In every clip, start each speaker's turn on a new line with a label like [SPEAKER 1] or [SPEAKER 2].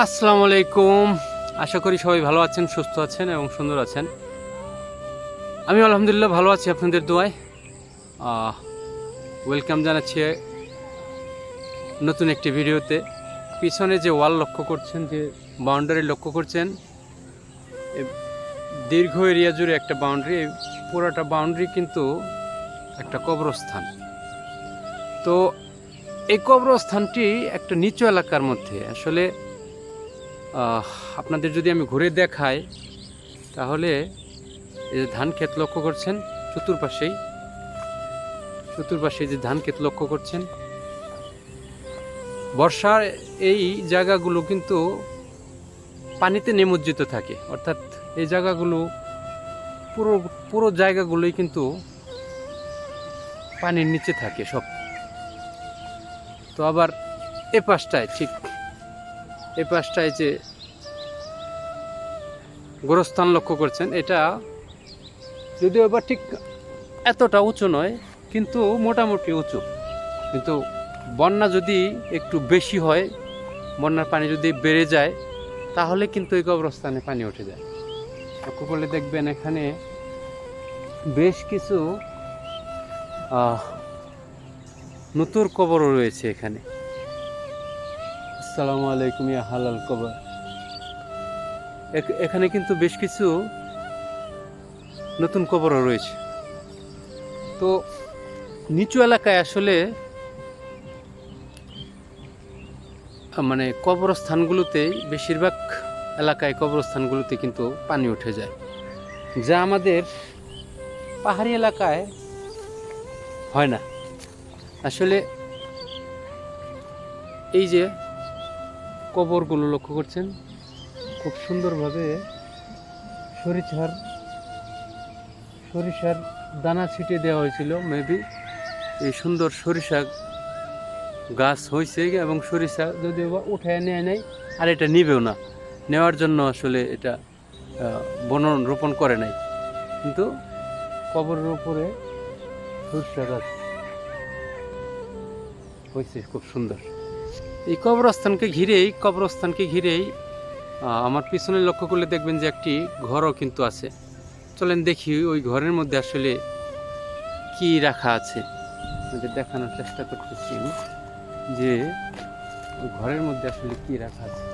[SPEAKER 1] আসসালামু আলাইকুম। আশা করি সবাই ভালো আছেন, সুস্থ আছেন এবং সুন্দর আছেন। আমি আলহামদুলিল্লাহ ভালো আছি আপনাদের দোয়ায়। ওয়েলকাম জানাচ্ছি নতুন একটি ভিডিওতে। পিছনে যে ওয়াল লক্ষ্য করছেন, যে বাউন্ডারি লক্ষ্য করছেন দীর্ঘ এরিয়া জুড়ে একটা বাউন্ডারি পুরোটা বাউন্ডারি কিন্তু একটা কবরস্থান। তো এই কবরস্থানটি একটা নিচু এলাকার মধ্যে। আসলে আপনাদের যদি আমি ঘুরে দেখাই, তাহলে এই যে ধান ক্ষেত লক্ষ্য করছেন, চতুর্পাশেই চতুর্পাশে যে ধান ক্ষেত লক্ষ্য করছেন, বর্ষার এই জায়গাগুলো কিন্তু পানিতে নিমজ্জিত থাকে। অর্থাৎ এই জায়গাগুলো, পুরো পুরো জায়গাগুলোই কিন্তু পানির নিচে থাকে সব। তো আবার এ পাশটায় ঠিক এই পাশটায় যে গোরস্থান লক্ষ্য করছেন, এটা যদিও এবার ঠিক এতটা উঁচু নয়, কিন্তু মোটামুটি উঁচু। কিন্তু বন্যা যদি একটু বেশি হয়, বন্যার পানি যদি বেড়ে যায়, তাহলে কিন্তু এই কবরস্থানে পানি উঠে যায়। লক্ষ্য করলে দেখবেন এখানে বেশ কিছু নতুন কবরও রয়েছে এখানে। আসসালামু আলাইকুম, ইয়া হালাল কবর। এখ- এখানে কিন্তু বেশ কিছু নতুন কবরও রয়েছে। তো নিচু এলাকায় আসলে মানে কবরস্থানগুলোতে, বেশিরভাগ এলাকায় কবরস্থানগুলোতে কিন্তু পানি উঠে যায়। যা আমাদের পাহাড়ি এলাকায় হয় না। আসলে এই যে কবরগুলো লক্ষ্য করছেন? খুব সুন্দরভাবে সরিষার সরিষার দানা ছিটিয়ে দেওয়া হয়েছিল, মেবি। এই সুন্দর সরিষা গাছ হয়েছে এবং সরিষা যদিও বা উঠায় নেয় নাই, আর এটা নিবেও না। নেওয়ার জন্য আসলে এটা বনন রোপণ করে নাই। কিন্তু কবরের উপরে সরিষা গাছ হয়েছে, খুব সুন্দর। এই কবরস্থানকে ঘিরেই কবরস্থানকে ঘিরেই আমার পিছনে লক্ষ্য করলে দেখবেন যে একটি ঘরও কিন্তু আছে। চলেন দেখি ওই ঘরের মধ্যে আসলে কি রাখা আছে। দেখানোর চেষ্টা করতেছি যে ওই ঘরের মধ্যে আসলে কি রাখা আছে।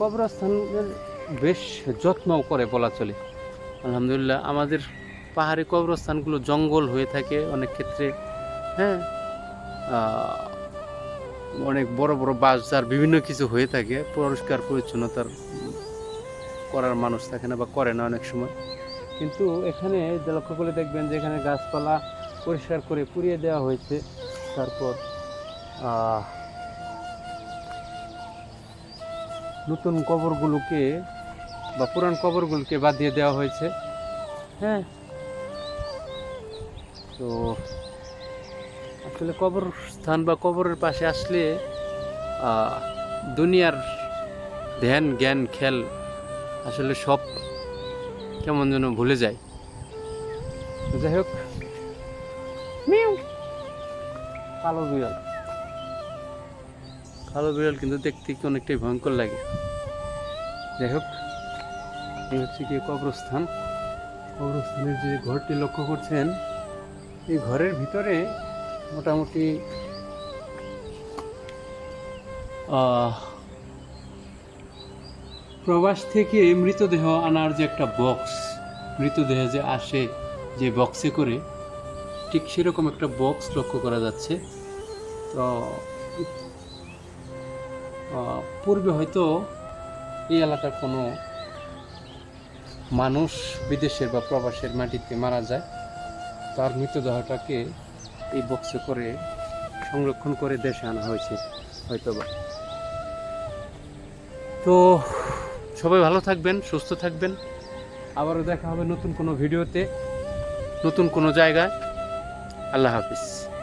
[SPEAKER 1] কবরস্থানের বেশ যত্নও করে বলা চলে। আলহামদুলিল্লাহ, আমাদের পাহাড়ি কবরস্থানগুলো জঙ্গল হয়ে থাকে অনেক ক্ষেত্রে। হ্যাঁ অনেক বড় বড় বাস যার বিভিন্ন কিছু হয়ে থাকে, পরিষ্কার পরিচ্ছন্নতার করার মানুষ থাকে না বা করে না অনেক সময়। কিন্তু এখানে লক্ষ্য করে দেখবেন যে এখানে গাছপালা পরিষ্কার করে পুড়িয়ে দেওয়া হয়েছে, তারপর নতুন কবরগুলোকে বা পুরান কবরগুলোকে বাদ দিয়ে দেওয়া হয়েছে। হ্যাঁ। তো আসলে কবর স্থান বা কবরের পাশে আসলে দুনিয়ার ধ্যান জ্ঞান খেল আসলে সব কেমন যেন ভুলে যায়। যাই হোক। কালো বিড়াল। কালো বিড়াল কিন্তু দেখতে কি অনেকটাই ভয়ঙ্কর লাগে। যাই হোক এই হচ্ছে কি কবরস্থান। কবরস্থানের যে ঘরটি লক্ষ্য করছেন এই ঘরের ভিতরে মোটামুটি প্রবাস থেকে মৃতদেহ আনার যে একটা বক্স মৃতদেহ যে আসে, যে বক্সে করে, ঠিক সেরকম একটা বক্স লক্ষ্য করা যাচ্ছে। তো পূর্বে হয়তো এই এলাকার কোনো মানুষ বিদেশের বা প্রবাসের মাটিতে মারা যায়, তার মৃতদেহটাকে এই বক্সে করে সংরক্ষণ করে দেশে আনা হয়েছে, হয়তোবা। তো, সবাই ভালো থাকবেন, সুস্থ থাকবেন। আবারও দেখা হবে নতুন কোনো ভিডিওতে, নতুন কোনো জায়গায়। আল্লাহ হাফিজ।